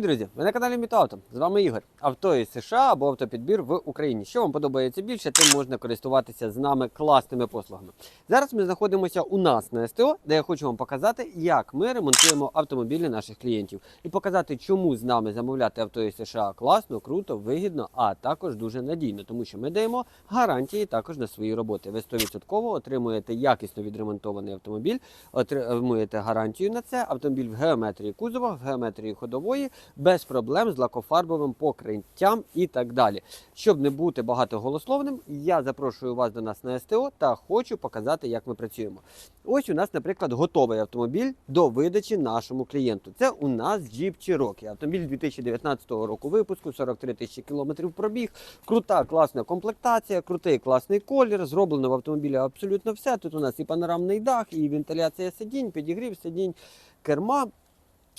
Привіт, друзі! Ви на каналі Мітоавто. З вами Ігор. Авто із США або автопідбір в Україні. Що вам подобається більше, тим можна користуватися з нами класними послугами. Зараз ми знаходимося у нас на СТО, де я хочу вам показати, як ми ремонтуємо автомобілі наших клієнтів, і показати, чому з нами замовляти авто із США класно, круто, вигідно, а також дуже надійно, тому що ми даємо гарантії також на свої роботи. Ви 100% отримуєте якісно відремонтований автомобіль, отримуєте гарантію на це. Автомобіль в геометрії кузова, в геометрії ходової, без проблем з лакофарбовим покриттям і так далі. Щоб не бути багатоголословним, я запрошую вас до нас на СТО та хочу показати, як ми працюємо. Ось у нас, наприклад, готовий автомобіль до видачі нашому клієнту. Це у нас Jeep Cherokee. Автомобіль 2019 року випуску, 43 тисячі кілометрів пробіг. Крута, класна комплектація, крутий класний колір. Зроблено в автомобілі абсолютно все. Тут у нас і панорамний дах, і вентиляція сидінь, підігрів сидінь, керма.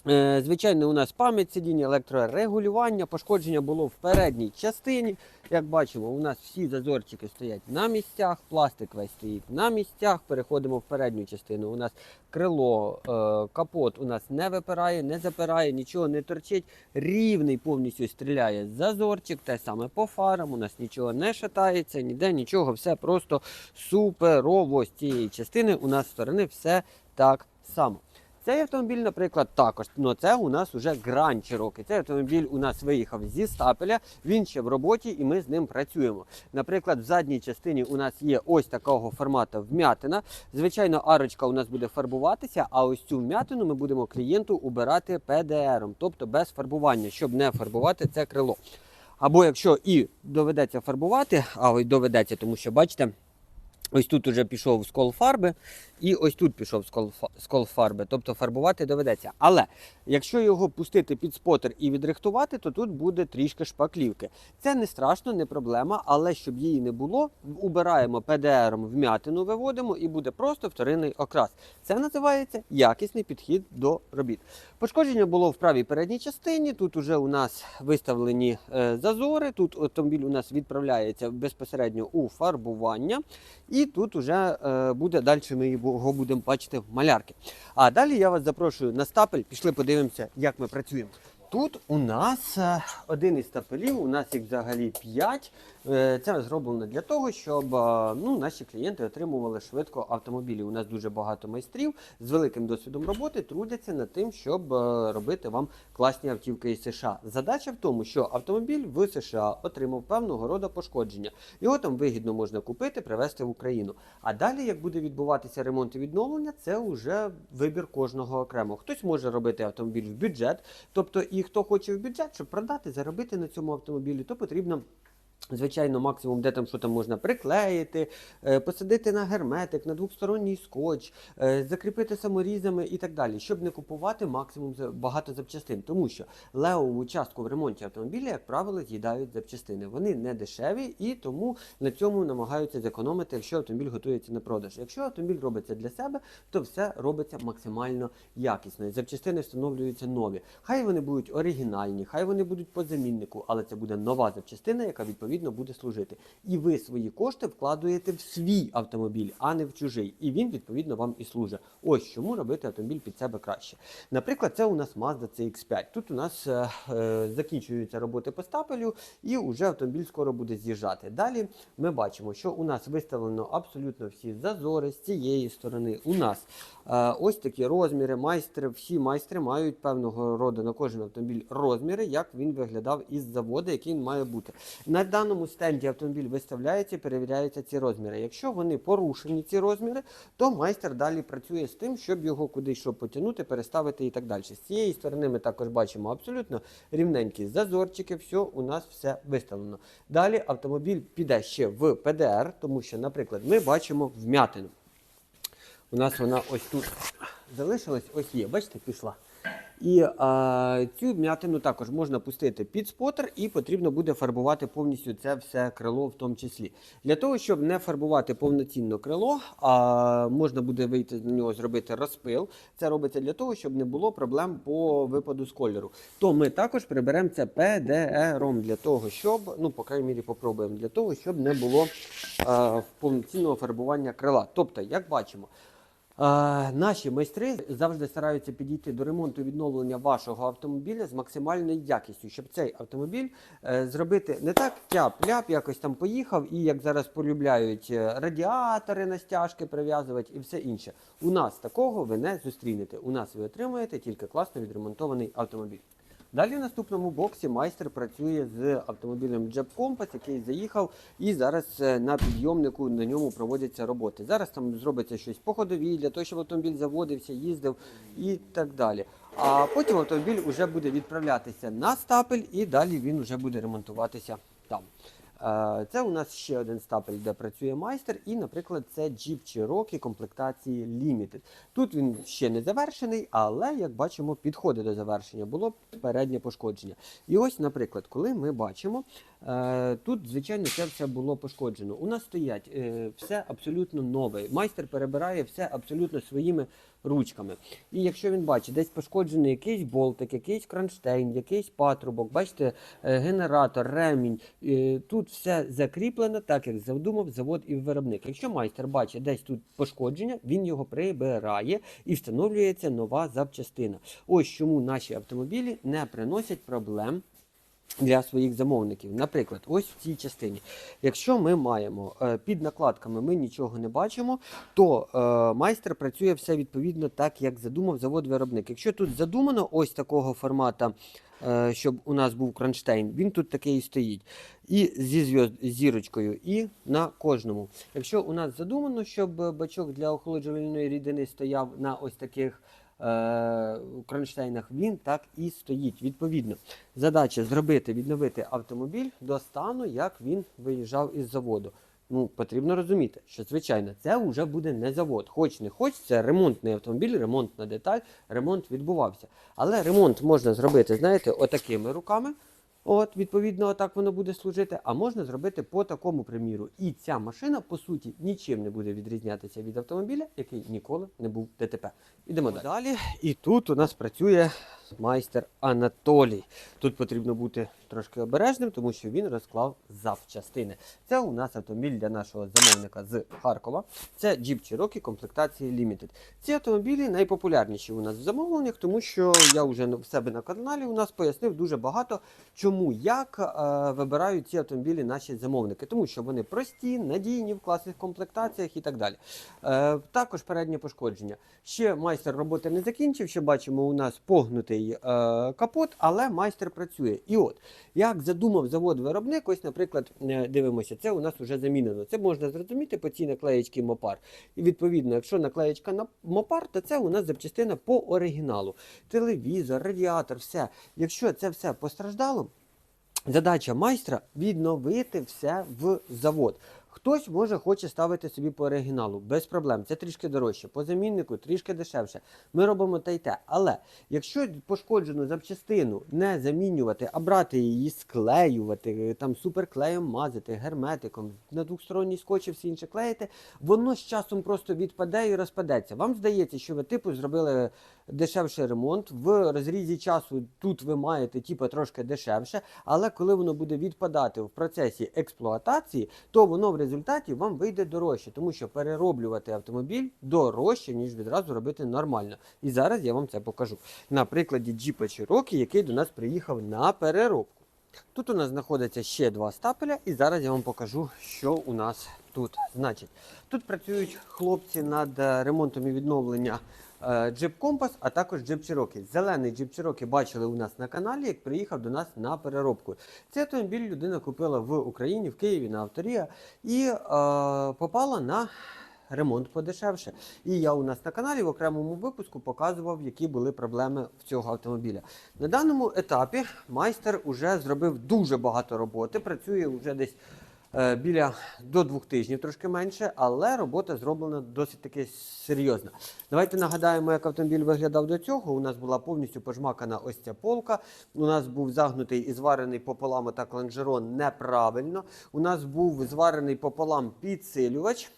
Е, Звичайно, у нас пам'ять сидіння, електрорегулювання, пошкодження було в передній частині. Як бачимо, у нас всі зазорчики стоять на місцях, пластик весь стоїть на місцях. Переходимо в передню частину. У нас крило, е, капот у нас не випирає, не запирає, нічого не торчить. Рівний повністю стріляє зазорчик, те саме по фарам. У нас нічого не шатається, ніде нічого, все просто суперово. З цієї частини у нас з сторони все так само. Цей автомобіль, наприклад, також. Ну це у нас уже Grand Cherokee. Цей автомобіль у нас виїхав зі стапеля. Він ще в роботі, і ми з ним працюємо. Наприклад, в задній частині у нас є ось такого формату вмятина. Звичайно, арочка у нас буде фарбуватися, а ось цю вмятину ми будемо клієнту убирати ПДРом, тобто без фарбування, щоб не фарбувати це крило. Або якщо і доведеться фарбувати, а ось доведеться, тому що бачите. Ось тут уже пішов скол фарби, і ось тут пішов скол, фа- фарби, тобто фарбувати доведеться. Але якщо його пустити під спотер і відрихтувати, то тут буде трішки шпаклівки. Це не страшно, не проблема, але щоб її не було, убираємо ПДРом вмятину, виводимо і буде просто вторинний окрас. Це називається якісний підхід до робіт. Пошкодження було в правій передній частині. Тут уже у нас виставлені е, зазори. Тут автомобіль у нас відправляється безпосередньо у фарбування. І тут уже е, буде далі. Ми його будемо бачити в малярки. А далі я вас запрошую на стапель. Пішли подивимося, як ми працюємо. Тут у нас е, один із стапелів, у нас їх взагалі 5. Це зроблено для того, щоб е, ну, наші клієнти отримували швидко автомобілі. У нас дуже багато майстрів з великим досвідом роботи трудяться над тим, щоб е, робити вам класні автівки із США. Задача в тому, що автомобіль в США отримав певного роду пошкодження. Його там вигідно можна купити, привезти в Україну. А далі, як буде відбуватися ремонт і відновлення, це вже вибір кожного окремо. Хтось може робити автомобіль в бюджет, тобто і хто хоче в бюджет, щоб продати, заробити на цьому автомобілі, то потрібно. Звичайно, максимум, де там що там можна приклеїти, е, посадити на герметик, на двохсторонній скотч, е, закріпити саморізами і так далі, щоб не купувати максимум багато запчастин. Тому що левову частку в ремонті автомобіля, як правило, з'їдають запчастини. Вони не дешеві і тому на цьому намагаються зекономити, якщо автомобіль готується на продаж. Якщо автомобіль робиться для себе, то все робиться максимально якісно. І запчастини встановлюються нові. Хай вони будуть оригінальні, хай вони будуть по заміннику, але це буде нова запчастина, яка відповідно буде служити. І ви свої кошти вкладуєте в свій автомобіль, а не в чужий. І він відповідно вам і служить. Ось чому робити автомобіль під себе краще. Наприклад, це у нас Mazda CX5. Тут у нас е, е, закінчуються роботи по стапелю, і вже автомобіль скоро буде з'їжджати. Далі ми бачимо, що у нас виставлено абсолютно всі зазори з цієї сторони. У нас е, ось такі розміри. Майстри, всі майстри мають певного роду на кожен автомобіль розміри, як він виглядав із заводу, який він має бути. На даному стенді автомобіль виставляється, перевіряються ці розміри. Якщо вони порушені, ці розміри, то майстер далі працює з тим, щоб його кудись щоб потягнути, переставити і так далі. З цієї сторони ми також бачимо абсолютно рівненькі зазорчики, все у нас все виставлено. Далі автомобіль піде ще в ПДР, тому що, наприклад, ми бачимо вмятину. У нас вона ось тут залишилась, ось є, бачите, пішла. І а, цю м'ятину також можна пустити під спотер, і потрібно буде фарбувати повністю це все крило в тому числі. Для того, щоб не фарбувати повноцінно крило, а можна буде вийти з нього, зробити розпил. Це робиться для того, щоб не було проблем по випаду з кольору. То ми також приберемо це ПДРом для того, щоб, ну, по крайній мірі, попробуємо, для того, щоб не було а, повноцінного фарбування крила. Тобто, як бачимо. Наші майстри завжди стараються підійти до ремонту відновлення вашого автомобіля з максимальною якістю, щоб цей автомобіль е, зробити не так тяп-ляп, якось там поїхав, і як зараз полюбляють е, радіатори на стяжки прив'язувати і все інше. У нас такого ви не зустрінете. У нас ви отримаєте тільки класно відремонтований автомобіль. Далі в наступному боксі майстер працює з автомобілем Jeep Compass, який заїхав, і зараз е, на підйомнику на ньому проводяться роботи. Зараз там зробиться щось по ходовій, для того, щоб автомобіль заводився, їздив і так далі. А потім автомобіль вже буде відправлятися на стапель, і далі він вже буде ремонтуватися там. Е, Це у нас ще один стапель, де працює майстер, і, наприклад, це Jeep Cherokee комплектації Limited. Тут він ще не завершений, але, як бачимо, підходить до завершення. Було переднє пошкодження. І ось, наприклад, коли ми бачимо, е, тут, звичайно, це все було пошкоджено. У нас стоять е, все абсолютно нове. Майстер перебирає все абсолютно своїми ручками. І якщо він бачить, десь пошкоджений якийсь болтик, якийсь кронштейн, якийсь патрубок, бачите, е, генератор, ремінь, е, тут все закріплено, так як задумав завод і виробник. Якщо майстер бачить десь тут пошкодження, він його прибирає і встановлюється нова запчастина. Ось чому наші автомобілі не приносять проблем для своїх замовників. Наприклад, ось в цій частині. Якщо ми маємо е, під накладками, ми нічого не бачимо, то е, майстер працює все відповідно так, як задумав завод-виробник. Якщо тут задумано ось такого формату, е, щоб у нас був кронштейн, він тут такий і стоїть. І зі зірочкою, і на кожному. Якщо у нас задумано, щоб бачок для охолоджувальної рідини стояв на ось таких е, кронштейнах, він так і стоїть. Відповідно, задача зробити, відновити автомобіль до стану, як він виїжджав із заводу. Ну, потрібно розуміти, що звичайно це вже буде не завод. Хоч не хоч, це ремонтний автомобіль, ремонтна деталь, ремонт відбувався. Але ремонт можна зробити, знаєте, отакими руками. От, відповідно, так воно буде служити. А можна зробити по такому приміру. І ця машина, по суті, нічим не буде відрізнятися від автомобіля, який ніколи не був ДТП. Ідемо далі. далі. І тут у нас працює майстер Анатолій. Тут потрібно бути трошки обережним, тому що він розклав запчастини. Це у нас автомобіль для нашого замовника з Харкова. Це Jeep Cherokee комплектації Limited. Ці автомобілі найпопулярніші у нас в замовленнях, тому що я вже в себе на каналі у нас пояснив дуже багато, чому як е, вибирають ці автомобілі наші замовники, тому що вони прості, надійні в класних комплектаціях і так далі. Е, також переднє пошкодження. Ще майстер роботи не закінчив. Ще бачимо, у нас погнутий е, капот, але майстер працює. І от, як задумав завод-виробник, ось, наприклад, е, дивимося, це у нас вже замінено. Це можна зрозуміти по цій наклеєчці Мопар. І відповідно, якщо наклеєчка на Мопар, то це у нас запчастина по оригіналу. Телевізор, радіатор, все. Якщо це все постраждало, Задача майстра відновити все в завод. Хтось може хоче ставити собі по оригіналу, без проблем. Це трішки дорожче. По заміннику трішки дешевше. Ми робимо те й те. Але якщо пошкоджену запчастину не замінювати, а брати її, склеювати, там суперклеєм мазати, герметиком, на двохсторонній скотч і все інше клеїти, воно з часом просто відпаде і розпадеться. Вам здається, що ви типу зробили дешевший ремонт. В розрізі часу тут ви маєте типу, трошки дешевше, але коли воно буде відпадати в процесі експлуатації, то воно в результаті вам вийде дорожче, тому що перероблювати автомобіль дорожче, ніж відразу робити нормально. І зараз я вам це покажу. На прикладі Jeep Cherokee, який до нас приїхав на переробку. Тут у нас знаходиться ще два стапеля, і зараз я вам покажу, що у нас тут. Значить, тут працюють хлопці над е, ремонтом і відновлення Jeep Compass, а також Jeep Cherokee. Зелений Jeep Cherokee бачили у нас на каналі, як приїхав до нас на переробку. Цей автомобіль людина купила в Україні, в Києві на авторія і е, попала на ремонт подешевше. І я у нас на каналі в окремому випуску показував, які були проблеми в цього автомобіля. На даному етапі майстер вже зробив дуже багато роботи, працює вже десь. Е, Біля до двох тижнів трошки менше, але робота зроблена досить таки серйозна. Давайте нагадаємо, як автомобіль виглядав до цього. У нас була повністю пожмакана ось ця полка. У нас був загнутий і зварений пополам отак лонжерон неправильно. У нас був зварений пополам підсилювач.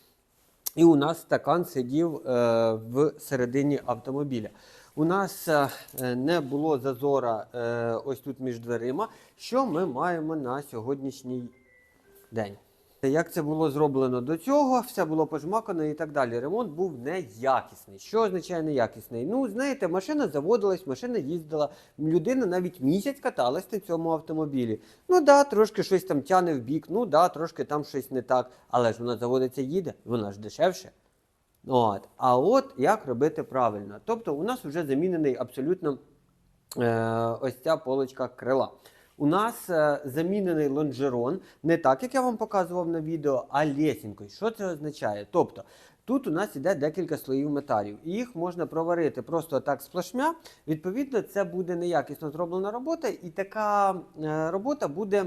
І у нас стакан сидів е, в середині автомобіля. У нас е, не було зазора е, ось тут між дверима. Що ми маємо на сьогоднішній день? Як це було зроблено до цього, все було пожмакано і так далі. Ремонт був неякісний. Що означає неякісний? Ну, знаєте, машина заводилась, машина їздила, людина навіть місяць каталась на цьому автомобілі. Ну да, трошки щось там тяне в бік, ну да, трошки там щось не так. Але ж вона заводиться, їде, вона ж дешевше. От. А от як робити правильно? Тобто у нас вже замінений абсолютно е, ось ця полочка крила. У нас е, замінений лонжерон не так, як я вам показував на відео, а лесінкою. Що це означає? Тобто тут у нас іде декілька слоїв металів, і їх можна проварити просто так з плашмя. Відповідно, це буде неякісно зроблена робота, і така е, робота буде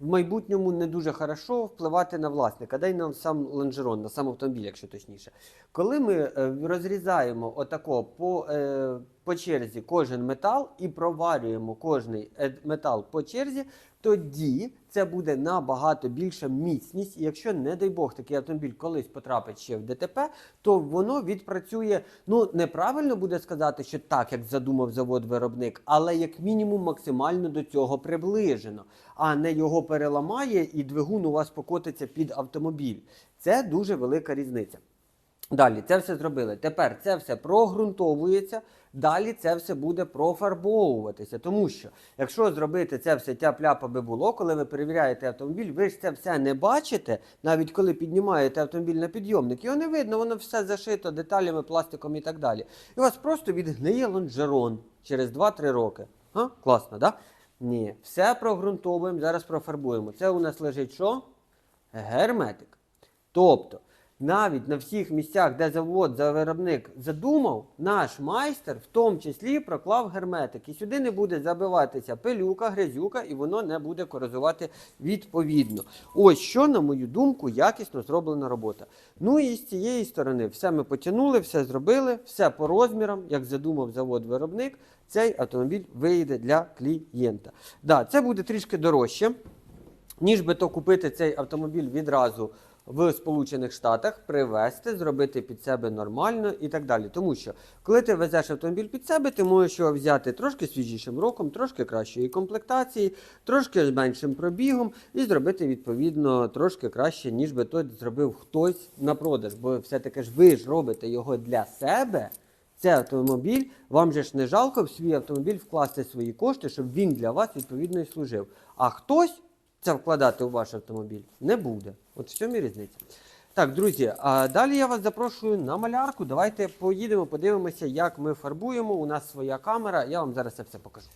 в майбутньому не дуже хорошо впливати на власника, да й на сам лонжерон, на сам автомобіль, якщо точніше. Коли ми е, розрізаємо отако по, е, по черзі кожен метал і проварюємо кожний е, метал по черзі, тоді це буде набагато більша міцність. І якщо, не дай Бог, такий автомобіль колись потрапить ще в ДТП, то воно відпрацює. Ну неправильно буде сказати, що так, як задумав завод-виробник, але як мінімум максимально до цього приближено, а не його переламає і двигун у вас покотиться під автомобіль. Це дуже велика різниця. Далі це все зробили. Тепер це все прогрунтовується. Далі це все буде профарбовуватися. Тому що, якщо зробити це все тяп-ляп аби було, коли ви перевіряєте автомобіль, ви ж це все не бачите, навіть коли піднімаєте автомобіль на підйомник, його не видно, воно все зашито деталями, пластиком і так далі. І у вас просто відгниє лонжерон через 2-3 роки. А? Класно, так? Да? Ні, все прогрунтовуємо, зараз профарбуємо. Це у нас лежить що? Герметик. Тобто, навіть на всіх місцях, де завод, за виробник задумав, наш майстер в тому числі проклав герметик. І сюди не буде забиватися пилюка, грязюка, і воно не буде корозувати відповідно. Ось що, на мою думку, якісно зроблена робота. Ну і з цієї сторони все ми потягнули, все зробили, все по розмірам, як задумав завод-виробник. Цей автомобіль вийде для клієнта. Да, це буде трішки дорожче, ніж би то купити цей автомобіль відразу в Сполучених Штатах, привезти, зробити під себе нормально і так далі. Тому що, коли ти везеш автомобіль під себе, ти можеш його взяти трошки свіжішим роком, трошки кращої комплектації, трошки з меншим пробігом і зробити відповідно трошки краще, ніж би то зробив хтось на продаж. Бо все-таки ж ви ж робите його для себе. Це автомобіль, вам же ж не жалко в свій автомобіль вкласти свої кошти, щоб він для вас відповідно і служив. А хтось це вкладати у ваш автомобіль не буде. От в цьому і різниця. Так, друзі, а далі я вас запрошую на малярку. Давайте поїдемо, подивимося, як ми фарбуємо. У нас своя камера, я вам зараз це все покажу.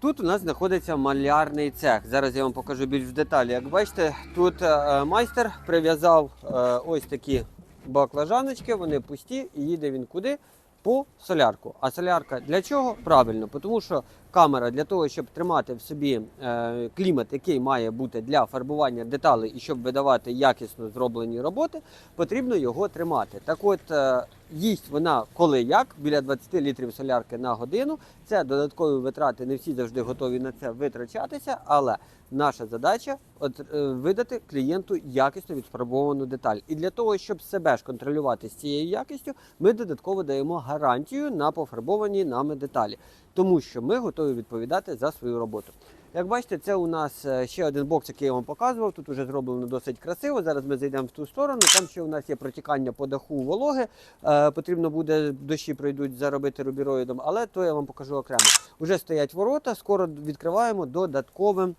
Тут у нас знаходиться малярний цех. Зараз я вам покажу більш в деталі. Як бачите, тут е, майстер прив'язав е, ось такі баклажаночки, вони пусті, і їде він куди? По солярку. А солярка для чого? Правильно, тому що камера для того, щоб тримати в собі е, клімат, який має бути для фарбування деталей і щоб видавати якісно зроблені роботи, потрібно його тримати. Так от е, їсть вона коли як, біля 20 літрів солярки на годину. Це додаткові витрати, не всі завжди готові на це витрачатися, але наша задача е, видати клієнту якісно відфарбовану деталь. І для того, щоб себе ж контролювати з цією якістю, ми додатково даємо гарантію на пофарбовані нами деталі, тому що ми готові відповідати за свою роботу. Як бачите, це у нас е, ще один бокс, який я вам показував. Тут вже зроблено досить красиво. Зараз ми зайдемо в ту сторону. Там ще у нас є протікання по даху вологи. Е, потрібно буде дощі пройдуть заробити рубіроїдом, але то я вам покажу окремо. Уже стоять ворота, скоро відкриваємо додатковим.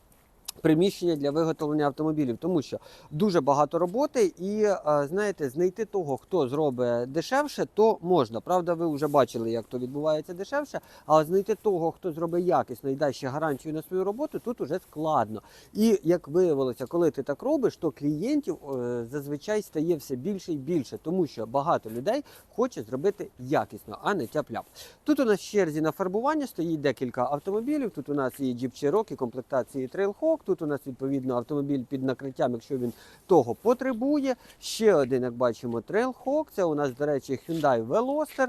Приміщення для виготовлення автомобілів, тому що дуже багато роботи, і е, знаєте, знайти того, хто зробить дешевше, то можна. Правда, ви вже бачили, як то відбувається дешевше. А знайти того, хто зробить якісно і дасть ще гарантію на свою роботу, тут уже складно. І як виявилося, коли ти так робиш, то клієнтів е, зазвичай стає все більше і більше, тому що багато людей хоче зробити якісно, а не тяп-ляп. Тут у нас в черзі на фарбування стоїть декілька автомобілів. Тут у нас є Jeep Cherokee комплектації Trailhawk. Тут у нас відповідно автомобіль під накриттям, якщо він того потребує. Ще один, як бачимо, Trailhawk. Це у нас, до речі, Hyundai Veloster.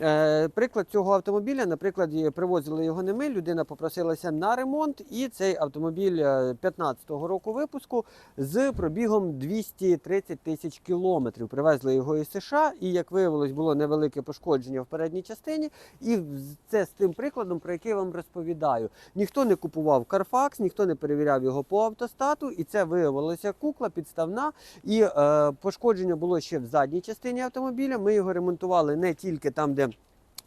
Е, приклад цього автомобіля, наприклад, привозили його не ми, людина попросилася на ремонт, і цей автомобіль 15-го року випуску з пробігом 230 тисяч кілометрів. Привезли його із США, і як виявилось, було невелике пошкодження в передній частині. І це з тим прикладом, про який я вам розповідаю. Ніхто не купував Carfax, ніхто не перевіряв його по автостату, і це виявилося кукла підставна. І е, пошкодження було ще в задній частині автомобіля. Ми його ремонтували не тільки там, де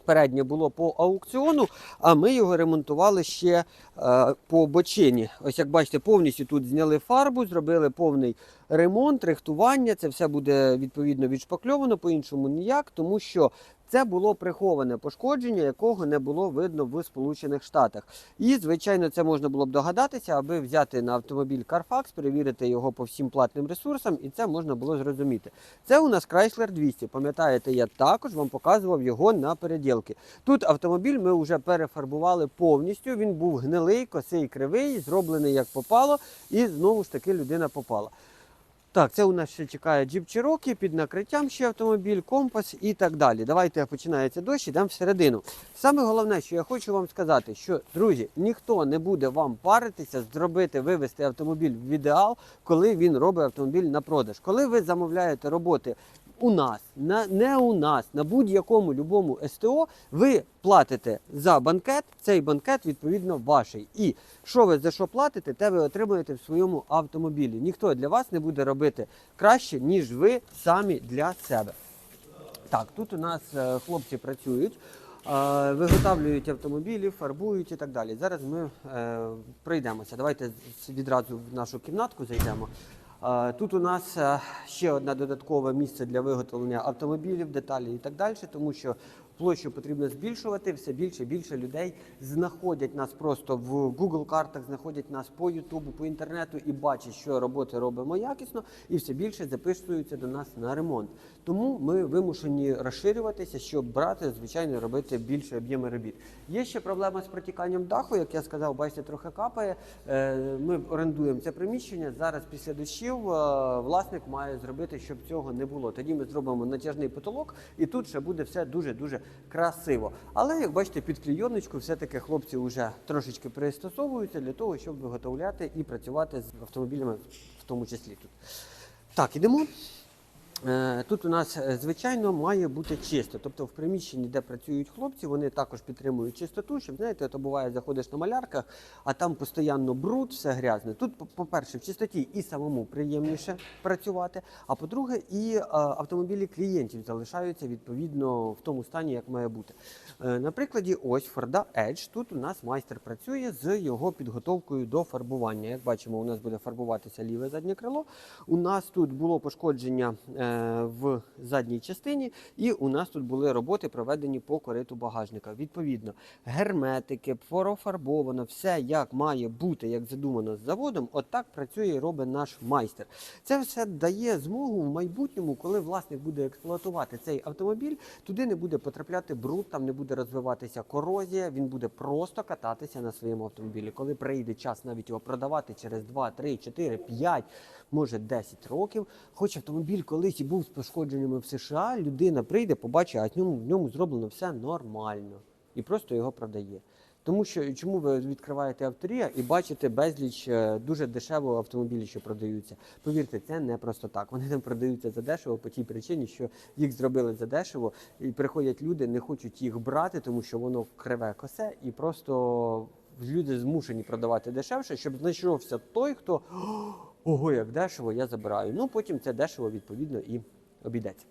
переднє було по аукціону, а ми його ремонтували ще е, по бочині. Ось як бачите, повністю тут зняли фарбу, зробили повний ремонт, рихтування. Це все буде відповідно відшпакльовано, по-іншому ніяк, тому що. Це було приховане пошкодження, якого не було видно в Сполучених Штатах. І, звичайно, це можна було б догадатися, аби взяти на автомобіль Carfax, перевірити його по всім платним ресурсам, і це можна було зрозуміти. Це у нас Chrysler 200. Пам'ятаєте, я також вам показував його на переділки. Тут автомобіль ми вже перефарбували повністю. Він був гнилий, косий, кривий, зроблений як попало, і знову ж таки людина попала. Так, це у нас ще чекає джіп Чирокі, під накриттям ще автомобіль, компас і так далі. Давайте починається дощ, йдемо всередину. Саме головне, що я хочу вам сказати, що друзі, ніхто не буде вам паритися, зробити, вивести автомобіль в ідеал, коли він робить автомобіль на продаж. Коли ви замовляєте роботи у нас, на, не у нас, на будь-якому любому СТО, ви платите за банкет, цей банкет відповідно ваший. І що ви за що платите, те ви отримуєте в своєму автомобілі. Ніхто для вас не буде робити краще, ніж ви самі для себе. Так, тут у нас е, хлопці працюють, е, виготовлюють автомобілі, фарбують і так далі. Зараз ми е, пройдемося. Давайте відразу в нашу кімнатку зайдемо. Тут у нас е, ще одне додаткове місце для виготовлення автомобілів, деталі і так далі, тому що площу потрібно збільшувати. Все більше і більше людей знаходять нас просто в Google картах, знаходять нас по Ютубу, по інтернету і бачать, що роботи робимо якісно, і все більше записуються до нас на ремонт. Тому ми вимушені розширюватися, щоб брати, звичайно, робити більше об'єми робіт. Є ще проблема з протіканням даху, як я сказав, бачите, трохи капає. Е, Ми орендуємо це приміщення. Зараз після дощів е, власник має зробити, щоб цього не було. Тоді ми зробимо натяжний потолок, і тут ще буде все дуже дуже красиво. Але як бачите, під клійоночку все-таки хлопці вже трошечки пристосовуються для того, щоб виготовляти і працювати з автомобілями, в тому числі тут. Так, ідемо. Е, Тут у нас, е, звичайно, має бути чисто. Тобто в приміщенні, де працюють хлопці, вони також підтримують чистоту, щоб, знаєте, то буває, заходиш на малярках, а там постійно бруд, все грязне. Тут, по- по-перше, в чистоті і самому приємніше працювати, а по-друге, і е, автомобілі клієнтів залишаються відповідно в тому стані, як має бути. На прикладі ось Ford Edge. Тут у нас майстер працює з його підготовкою до фарбування. Як бачимо, у нас буде фарбуватися ліве заднє крило. У нас тут було пошкодження в задній частині, і у нас тут були роботи проведені по кориту багажника. Відповідно, герметики, профарбовано, все як має бути, як задумано з заводом, отак працює і робить наш майстер. Це все дає змогу в майбутньому, коли власник буде експлуатувати цей автомобіль, туди не буде потрапляти бруд, там не буде розвиватися корозія, він буде просто кататися на своєму автомобілі. Коли прийде час навіть його продавати через 2, 3, 4, 5, може 10 років. Хоч автомобіль колись і був з пошкодженнями в США, людина прийде, побачить, а в ньому, в ньому зроблено все нормально і просто його продає. Тому що чому ви відкриваєте авторія і бачите безліч е, дуже дешево автомобілів, що продаються. Повірте, це не просто так. Вони не продаються за дешево по тій причині, що їх зробили за дешево, і приходять люди, не хочуть їх брати, тому що воно криве косе, і просто люди змушені продавати дешевше, щоб знайшовся той, хто ого, як дешево, я забираю. Ну потім це дешево відповідно і обійдеться.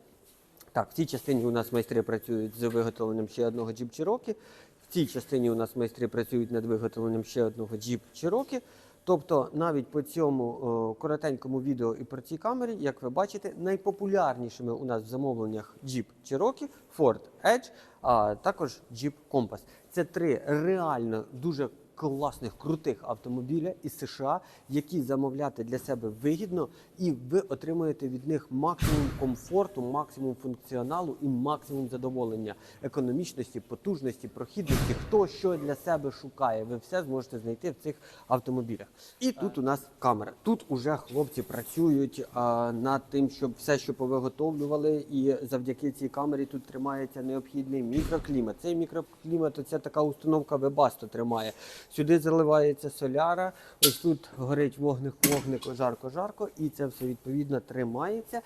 Так, в цій частині у нас майстри працюють з виготовленням ще одного Jeep Cherokee. В цій частині у нас майстри працюють над виготовленням ще одного Jeep Cherokee. Тобто навіть по цьому о, коротенькому відео і по цій камері, як ви бачите, найпопулярнішими у нас в замовленнях Jeep Cherokee, Ford Edge, а також Jeep Compass. Це три реально дуже класних, крутих автомобіля із США, які замовляти для себе вигідно, і ви отримуєте від них максимум комфорту, максимум функціоналу і максимум задоволення економічності, потужності, прохідності. Хто що для себе шукає, ви все зможете знайти в цих автомобілях. І тут у нас камера. Тут уже хлопці працюють а, над тим, щоб все, що повиготовлювали, і завдяки цій камері тут тримається необхідний мікроклімат. Цей мікроклімат це така установка Webasto тримає. Сюди заливається соляра, ось тут горить вогник, вогник, жарко, жарко, і це все відповідно тримається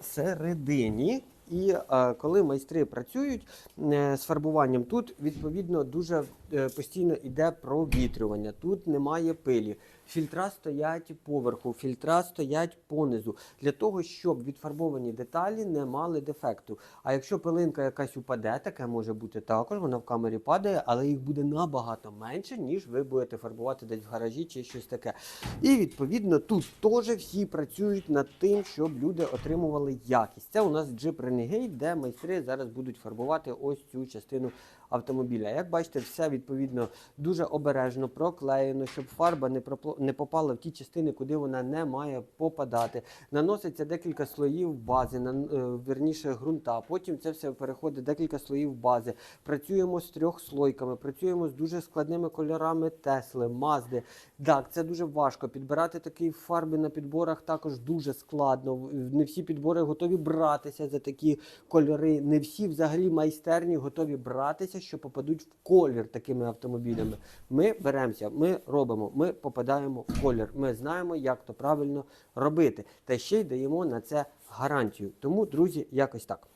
всередині. І е, коли майстри працюють е, з фарбуванням, тут відповідно дуже постійно йде провітрювання. Тут немає пилі. Фільтра стоять поверху, фільтра стоять понизу для того, щоб відфарбовані деталі не мали дефекту. А якщо пилинка якась упаде, таке може бути також, вона в камері падає, але їх буде набагато менше, ніж ви будете фарбувати десь в гаражі чи щось таке. І відповідно тут теж всі працюють над тим, щоб люди отримували якість. Це у нас Jeep Renegade, де майстри зараз будуть фарбувати ось цю частину автомобіля. Як бачите, все відповідно дуже обережно проклеєно, щоб фарба не не попала в ті частини, куди вона не має попадати. Наноситься декілька слоїв бази, на верніше ґрунта. Потім це все переходить декілька слоїв бази. Працюємо з трьох слойками, працюємо з дуже складними кольорами Тесли, Мазди. Так, це дуже важко. Підбирати такі фарби на підборах також дуже складно. Не всі підбори готові братися за такі кольори. Не всі взагалі майстерні готові братися, що попадуть в колір такими автомобілями. Ми беремося, ми робимо, ми попадаємо в колір. Ми знаємо, як то правильно робити. Та ще й даємо на це гарантію. Тому, друзі, якось так.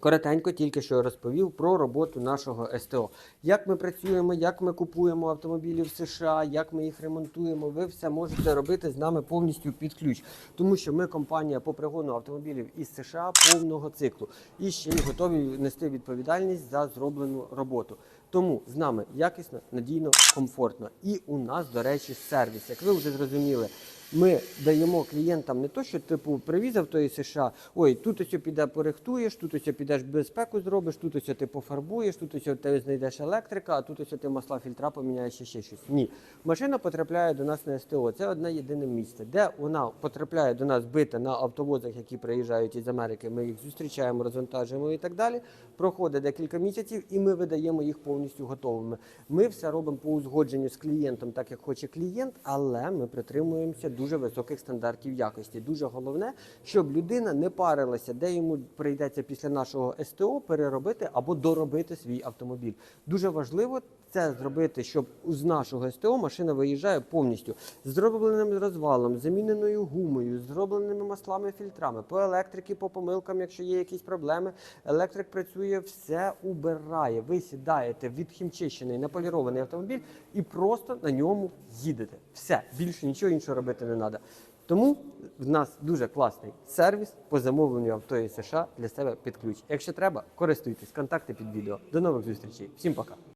Коротенько тільки що розповів про роботу нашого СТО. Як ми працюємо, як ми купуємо автомобілі в США, як ми їх ремонтуємо, ви все можете робити з нами повністю під ключ. Тому що ми компанія по пригону автомобілів із США повного циклу і ще й готові нести відповідальність за зроблену роботу. Тому з нами якісно, надійно, комфортно. І у нас, до речі, сервіс. Як ви вже зрозуміли, ми даємо клієнтам не то, що типу привіз авто із США, ой, тут ось піде порихтуєш, тут ось підеш безпеку зробиш, тут ось ти пофарбуєш, тут ось ти знайдеш електрика, а тут ось ти масла фільтра поміняєш ще щось. Ні. Машина потрапляє до нас на СТО. Це одне єдине місце, де вона потрапляє до нас бита на автовозах, які приїжджають із Америки. Ми їх зустрічаємо, розвантажуємо і так далі. Проходить декілька місяців, і ми видаємо їх повністю готовими. Ми все робимо по узгодженню з клієнтом, так як хоче клієнт, але ми притримуємося дуже високих стандартів якості. Дуже головне, щоб людина не парилася, де йому прийдеться після нашого СТО переробити або доробити свій автомобіль. Дуже важливо це зробити, щоб з нашого СТО машина виїжджає повністю з зробленим розвалом, заміненою гумою, зробленими маслами, фільтрами, по електрики, по помилкам, якщо є якісь проблеми. Електрик працює, все убирає. Ви сідаєте в відхімчищений, наполірований автомобіль і просто на ньому їдете. Все, більше нічого іншого робити не треба. Тому в нас дуже класний сервіс по замовленню авто із США для себе під ключ. Якщо треба, користуйтесь, контакти під відео. До нових зустрічей. Всім пока.